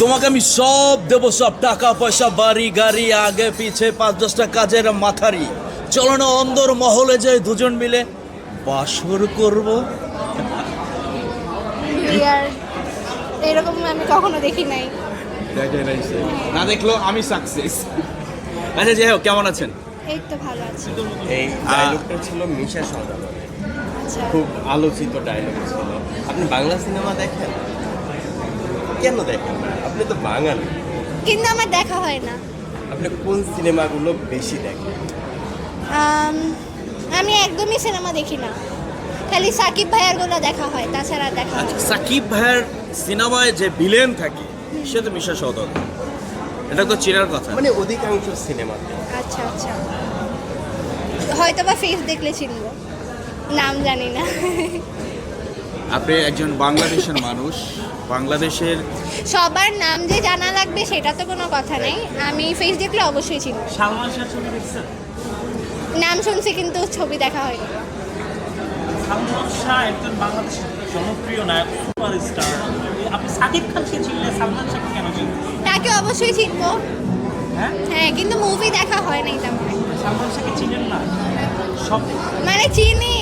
তোমাকে আমি সব দেবো সব টাকা পয়সা বাড়ি গাড়ি আগে পিছে পাঁচ দশটা কাজের মাথারি। চলো না অন্দর মহলে যাই দুজন মিলে। বাসর করব। এরকম আমি কখনো দেখি নাই। না দেখল আমি সাকসেস আচ্ছা যাই হোক কেমন আছেন? এই তো ভালো আছি। এই ডায়লগটা ছিল মিশা আচ্ছা। খুব আলোচিত ডায়লগ ছিল। আপনি বাংলা সিনেমা দেখেন? কেন দেখেন না? আপনি তো বাঙালি। কিন্তু আমার দেখা হয় না। আপনি কোন সিনেমাগুলো বেশি দেখেন? আমি একদমই সিনেমা দেখি না। খালি সাকিব ভাইয়ারগুলো দেখা হয় তাছাড়া আর দেখা হয় না। সাকিব ভাইয়ের সিনেমায় যে ভিলেন থাকে সে তো মিশা সৌদাগর এটা তো চিনার কথা। মানে অধিকাংশ সিনেমাতে আচ্ছা আচ্ছা। হয়তো বা ফেস দেখলে চিনবো। নাম জানি না। আপনি একজন বাংলাদেশের মানুষ বাংলাদেশের সবার নাম যে জানা লাগবে সেটা তো কোনো কথা নেই। আমি ফেস দেখলে অবশ্যই চিনি। সালমান শাহ ছবি দেখছেন? নাম শুনছি কিন্তু ছবি দেখা হয়নি। সালমান শাহ একজন বাংলাদেশের জনপ্রিয় নায়ক সুপার স্টার আপনি সাকিব খানকে চিনলে? সালমান শাহকে কেন চিনলেন? তাকে অবশ্যই চিনবো। হ্যাঁ? হ্যাঁ কিন্তু মুভি দেখা হয় নাই তেমন। সালমান শাহকে চিনেন না? সব মানে চিনি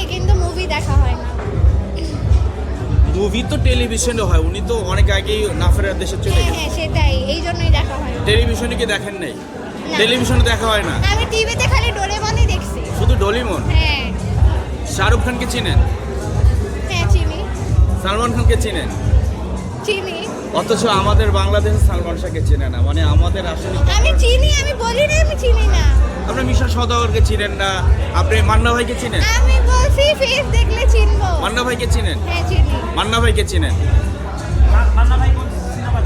মুভি তো টেলিভিশনে হয়। উনি তো অনেক আগেই নাফেরার দেশে চলে হ্যাঁ গেছে হ্যাঁ সেটাই। এই জন্যই দেখা হয়। টেলিভিশনে কি দেখেন নাই? না। টেলিভিশনে দেখা হয় না? আমি টিভিতে খালি ডোরেমনই দেখছি। শুধু ডলিমন হ্যাঁ। শাহরুখ খানকে চিনেন? হ্যাঁ চিনি। সালমান খানকে চিনেন? চিনি। অথচ আমাদের বাংলাদেশে সালমান শাহকে চেনে না। মানে আমাদের আসলে আমি চিনি আমি বলি না আমি চিনি না। আপনি মিশা সদাগরকে চিনেন না? আপনি মান্না ভাইকে চিনেন? আমি বলছি ফেস দেখলে চিনবো। মান্না ভাইকে চিনেন? হ্যাঁ, মান্না ভাইকে চিনেন? মান্না ভাই কোন সিনেমা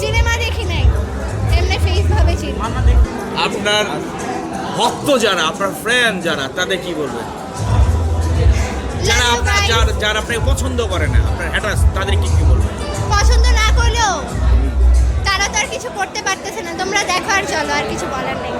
সিনেমা দেখি নাই। এমনি ফেস ভাবে চিনি। মান্না দেখি? আপনার ভক্ত যারা আপনার ফ্রেন্ড যারা তাদের কি বলবেন? যারা আপনার যারা যারা আপনাকে পছন্দ করে না আপনার হ্যাটাস তাদের কি কি বলবেন? পছন্দ না করলেও তারা তো আর কিছু করতে পারতেছে না। তোমরা দেখো আর চলো আর কিছু বলার নেই।